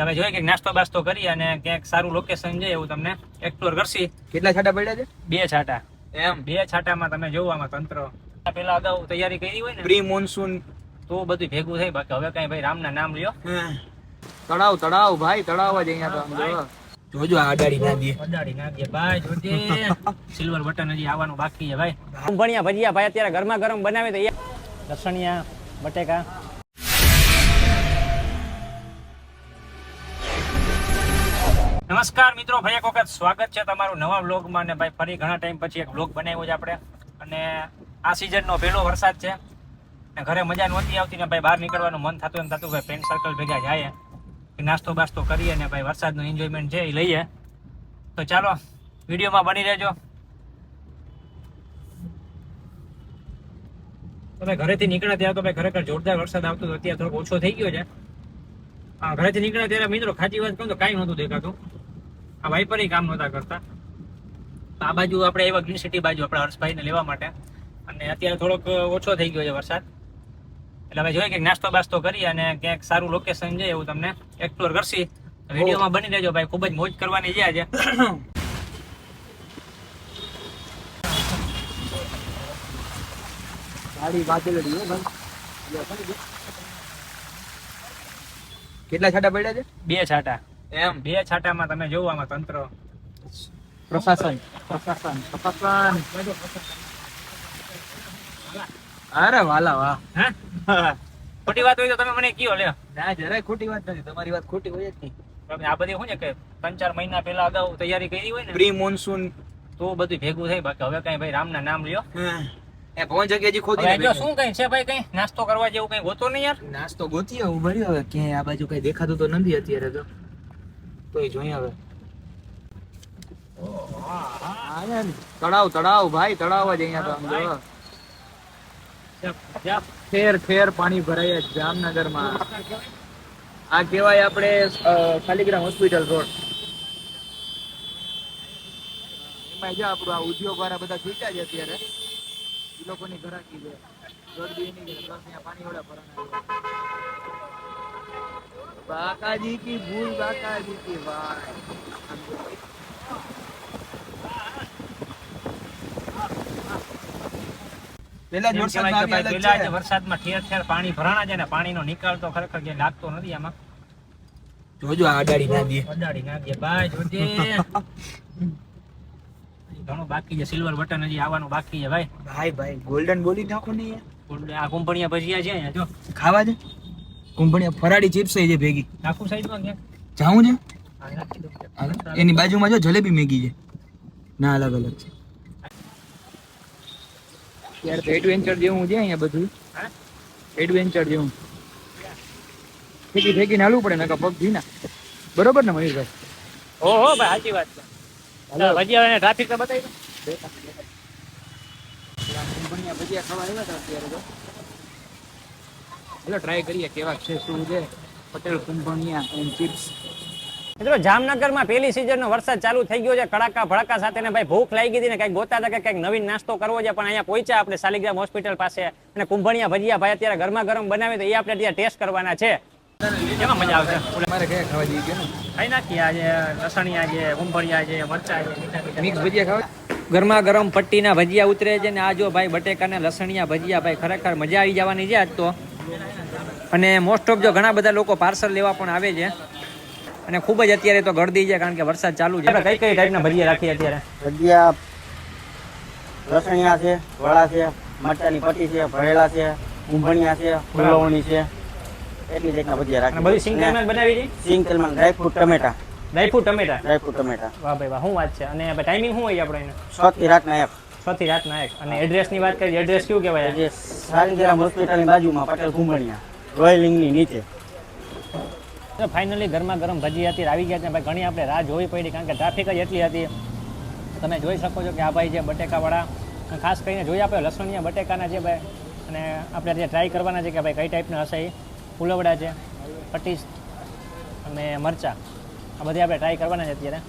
તમે જોઈએ કે નાસ્તો બાસ્તો કરી અને ક્યાંક સારું લોકેશન છે એવું તમને એક્સપ્લોર કરશી. કેટલા છાટા પડ્યા છે? બે છાટા. એમ. બે છાટામાં તમે જોવામાં તંત્ર. પેલા અગાઉ તૈયારી કરી હોય ને પ્રી મોન્સૂન. તો બધું ભેગું થઈ બાકી હવે કઈ ભાઈ રામના નામ લ્યો. તળાવ તળાવ ભાઈ તળાવ જ અહીંયા તો જોજો આ અડાડી ના દે. અડાડી નાખીએ ભાઈ જોજે. સિલ્વર બટન હજી આવવાનું બાકી છે ભાઈ. ભણિયા ભજીયા ભાઈ અત્યારે ગરમા ગરમ બનાવે તો લસણિયા બટેકા. નમસ્કાર મિત્રો ભાઈ એક વખત સ્વાગત છે તમારું નવા વ્લોગમાં ને ભાઈ ફરી ઘણા ટાઈમ પછી એક વ્લોગ બનાવ્યો છે આપણે. અને આ સિઝનનો પહેલો વરસાદ છે. ને ઘરે મજા નહોતી આવતી ને ભાઈ બહાર નીકળવાનું મન થતું એમ થતું ભાઈ ફ્રેન્ડ સર્કલ ભેગા જાય નાસ્તો બાસ્તો કરીએ ને ભાઈ વરસાદનું એન્જોયમેન્ટ છે એ લઈએ. તો ચાલો, વિડીયોમાં બની રહેજો. તો ઘરેથી નીકળ્યા ત્યારે તો ભાઈ ખરેખર જોરદાર વરસાદ આવતો હતો, અત્યારે થોડોક ઓછો થઈ ગયો છે. ઘરેથી નીકળ્યા ત્યારે મિત્રો ખાચી વાત કહું તો કાંઈ નહોતું દેખાતું. આ વાઇપર કામ નહોતા કરતા. આ બાજુ આપણે એવા ગ્રીન સિટી બાજુ આપણે હર્ષભાઈને લેવા માટે. અને અત્યારે થોડોક ઓછો થઈ ગયો છે વરસાદ. એટલે અમે જોઈએ કે નાસ્તો બાસ્તો કરી અને ક્યાંક સારું લોકેશન છે એવું તમને એક્સપ્લોર કરશી. વિડીયોમાં બની રહેજો ભાઈ ખૂબ જ મોજ કરવાની છે આજે. ભાઈ. કેટલા છાટા પડ્યા છે? બે છાટા. એમ. બે છાટામાં તમે જોવામાં તંત્ર. પ્રશાસન. પ્રશાસન. પ્રશાસન. અરે વાલા વાહ. હા? ખોટી વાત હોય તો તમે મને કયો લે ના જરાય ખોટી વાત નથી. તમારી વાત ખોટી હોય જ નહીં. તમે આ બધી શું છે કે ત્રણ ચાર મહિના પહેલા અગાઉ તૈયારી કરી હોય ને? Pre monsoon. તો બધું ભેગું થઈ. બાકી હવે કઈ ભાઈ રામના નામ લ્યો. એ ભવન જગ્યા હજી ખોદી જો શું કઈ છે ભાઈ કઈ? નાસ્તો કરવા જેવું કઈ ગોતો નહીં યાર? નાસ્તો ગોતીએ હું ભર્યો હવે ક્યાંય આ બાજુ કઈ દેખાતું તો નથી અત્યારે તો. તોય જોઈએ હવે. તળાવ તળાવ ભાઈ તળાવ જ અહીંયા તો આમ જો. ફેર ફેર પાણી ભરાય જામનગરમાં આ કહેવાય આપણે ખાલીગ્રામ શાલિગ્રામ હોસ્પિટલ રોડ. એમાં જો આપણું આ ઉદ્યોગ વાળા બધા છૂટ્યા છે અત્યારે. એ લોકોની ઘરાકી છે. ગરદી એની છે, પાણી વડે ભરાય. બાકાજી કી ભૂલ બાકાજી કી ભાઈ પેલા જ એમ કહેવાય કે વરસાદમાં ભાઈ આવી પેલા હાલત વરસાદમાં ઠેર ઠેર પાણી ભરાણા છે ને પાણીનો નિકાલ તો ખરેખર ક્યાંય લાગતો નથી આમાં. જોજો આ અડાડી ના દે. અડાડી નાખીએ ભાઈ જોજે. ઘણું બાકી છે સિલ્વર બટન હજી આવવાનું બાકી છે ભાઈ. ભાઈ ભાઈ ગોલ્ડન બોલી નાખો ને યાર. આ કુંભણિયા ભજીયા છે અહીંયા જો. ખાવા છે કુંભણિયા ફરાળી ચિપ્સ છે ભેગી. નાખું સાઈડમાં ક્યાંક? જાવું છે? હા. એની બાજુમાં જો જલેબી મેગી છે. ના અલગ અલગ છે. યાર એડવેન્ચર જેવું છે અહીંયા બધું. એડવેન્ચર જેવું. ફેંકી ફેંકીને હાલવું પડે નકર પગ ભીના બરોબર ને મયુરભાઈ? હો ભાઈ સાચી વાત છે. હાલો. ભજીયા ટ્રાફિક તો બતાવી દો. કુંભણિયા ભજીયા ખાવા આવ્યા હતા અત્યારે તો. ચાલો ટ્રાય કરીએ કેવા છે શું છે. પટેલ કુંભણિયા એન્ડ ચિપ્સ મિત્રો જામનગરમાં પહેલી સિઝનનો વરસાદ ચાલુ થઈ ગયો છે. કડાકા ભડાકા સાથે ને ભાઈ ભૂખ લાગી હતી ને કંઈક ગોતા હતા કે કંઈક નવીન નાસ્તો કરવો છે. પણ અહીંયા પહોંચ્યા આપણે શાલિગ્રામ હોસ્પિટલ પાસે અને કુંભણિયા ભજીયા ભાઈ અત્યારે ગરમા ગરમ બનાવી તો એ આપણે ત્યાં ટેસ્ટ કરવાના છે. કેમાં મજા આવશે? મારે કયા ખાવા જઈએ કે ખાઈ નાખીએ આજે લસણિયા છે કુંભણિયા છે મરચા છે. મીઠા મીઠા. મિક્સ ભજીયા ખાવા? ગરમા ગરમ પટ્ટીના ભજીયા ઉતરે છે ને આ જો ભાઈ બટેકાના લસણિયા ભજીયા ભાઈ ખરેખર મજા આવી જવાની છે આજ તો. અને મોસ્ટ ઓફ જો ઘણા બધા લોકો પાર્સલ લેવા પણ આવે છે. અને ખૂબ જ અત્યારે તો ગળદી છે કારણ કે વરસાદ ચાલુ છે. કઈ કઈ ટાઈપના ભજીયા રાખીએ અત્યારે? ભજીયા લસણિયા છે વડા છે મરચાની પટ્ટી છે ભરેલા છે કુંભણિયા છે ફૂલવણી છે એટલી રીતના ભજીયા રાખીએ. બધું સિંગ તેલમાં બનાવી છે? સિંગ તેલમાં ડ્રાયફ્રૂટ ટમેટા. ડ્રાયફ્રૂટ ટમેટા? ડ્રાયફ્રૂટ ટમેટા. વાહ ભાઈ વાહ શું વાત છે? અને ટાઈમિંગ શું હોય આપણે એનો? છ થી રાતના એક. છ થી રાતના એક. અને એડ્રેસની વાત કરીએ એડ્રેસ કયું કહેવાય? જે સારીગ્રામ હોસ્પિટલની બાજુમાં પટેલ કુંભણિયા રોયલિંગની નીચે. તો ફાઇનલી ગરમા ગરમ ભજી હતી આવી ગયા છે. ભાઈ ઘણી આપણે રાહ જોવી પડી કારણ કે ટ્રાફિક જ એટલી હતી. તમે જોઈ શકો છો કે આ ભાઈ છે બટેકાવાળા ખાસ કરીને જોઈ આપણે લસણિયા બટેકાના છે ભાઈ અને આપણે અત્યારે ટ્રાય કરવાના છે કે ભાઈ કઈ ટાઈપના હશે એ. ફૂલવડા છે પટીસ અને મરચાં. આ બધી આપણે ટ્રાય કરવાના છે અત્યારે.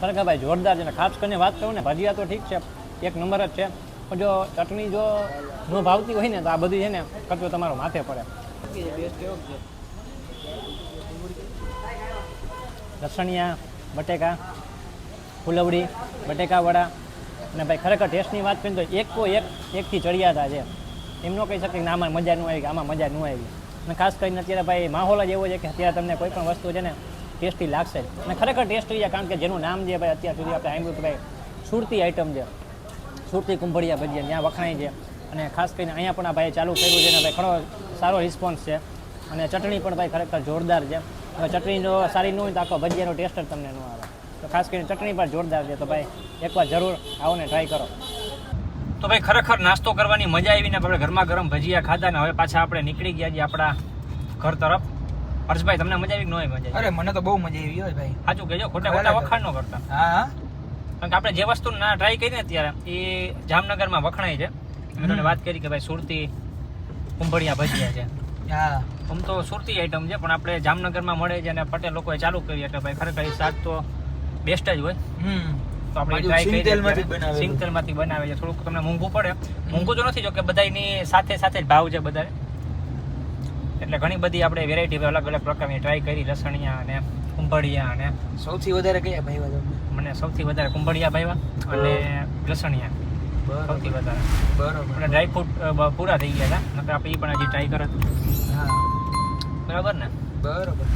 ખરેખર ભાઈ જોરદાર છે ને, ખાસ કરીને વાત કરું ને, ભજીયા તો ઠીક છે, એક નંબર જ છે. પણ જો ચટણી જો ન ભાવતી હોય ને, તો આ બધું છે ને કચરો તમારો માથે પડે. લસણિયા, બટેકા, ફુલવડી, બટેકા વડા. અને ભાઈ ખરેખર ટેસ્ટની વાત કરીએ તો એક કો એક, એકથી ચડિયાતા છે. એમ ન કહી શકે કે આમાં મજા ન આવી, કે આમાં મજા ન આવી. અને ખાસ કરીને અત્યારે ભાઈ, માહોલ જ એવો છે કે અત્યારે તમને કોઈ પણ વસ્તુ છે ને, ટેસ્ટી લાગશે જ. અને ખરેખર ટેસ્ટી છે, કારણ કે જેનું નામ છે ભાઈ અત્યાર સુધી આપણે સાંભળ્યું કે ભાઈ, સુરતી આઈટમ છે. સુરતી કુંભળિયા ભજીયા, ત્યાં વખણાય છે. અને ખાસ કરીને અહીંયા પણ આ ભાઈ ચાલુ કર્યું છે ને, ભાઈ, ઘણો સારો રિસ્પોન્સ છે. અને ચટણી પણ ભાઈ ખરેખર જોરદાર છે. હવે ચટણી જો સારી ન હોય તો આખો ભજીયાનો ટેસ્ટ જ તમને ન આવે. તો ખાસ કરીને ચટણી પણ જોરદાર છે. તો ભાઈ, એકવાર જરૂર આવો ને ટ્રાય કરો. તો ભાઈ ખરેખર નાસ્તો કરવાની મજા આવીને આપણે ગરમા ગરમ ભજીયા ખાધા ને હવે પાછા આપણે નીકળી ગયા છીએ આપણા ઘર તરફ. હર્ષભાઈ તમને મજા આવી કે ન આવી મજા? આવી અરે મને તો બહુ મજા આવી હોય ભાઈ. સાચું કહેજો ખોટા ખોટા વખાણ ન કરતા. હા કારણ કે આપણે જે વસ્તુ ના ટ્રાય કરી ને અત્યારે એ જામનગરમાં વખણાય છે. મેં તમને વાત કરી કે ભાઈ સુરતી કુંભળિયા ભજીયા છે. હા. આમ તો સુરતી આઈટમ છે પણ આપણે જામનગરમાં મળે છે અને પટેલ લોકોએ ચાલુ કરી એટલે ભાઈ ખરેખર એ શાક તો બેસ્ટ જ હોય. હમ. તો આપણે ટ્રાય કરી સિંગતેલમાંથી જ બનાવેલું. સિંગતેલમાંથી બનાવે છે. થોડુંક તમને મોંઘું પડે. મોંઘું તો નથી જો કે બધાની સાથે સાથે જ ભાવ છે બધા એટલે ઘણી બધી આપણે વેરાયટી અલગ અલગ પ્રકારની ટ્રાય કરી લસણિયા અને કુંભળિયા અને સૌથી વધારે કયા ભાઈ તમને? મને સૌથી વધારે કુંભળિયા ભાઈવા અને લસણિયા. સૌથી વધારે. બરોબર. અને ડ્રાયફ્રૂટ પૂરા થઈ ગયા હતા નકર આપણે એ પણ હજી ટ્રાય કરત. હા. બરાબર ને? બરોબર.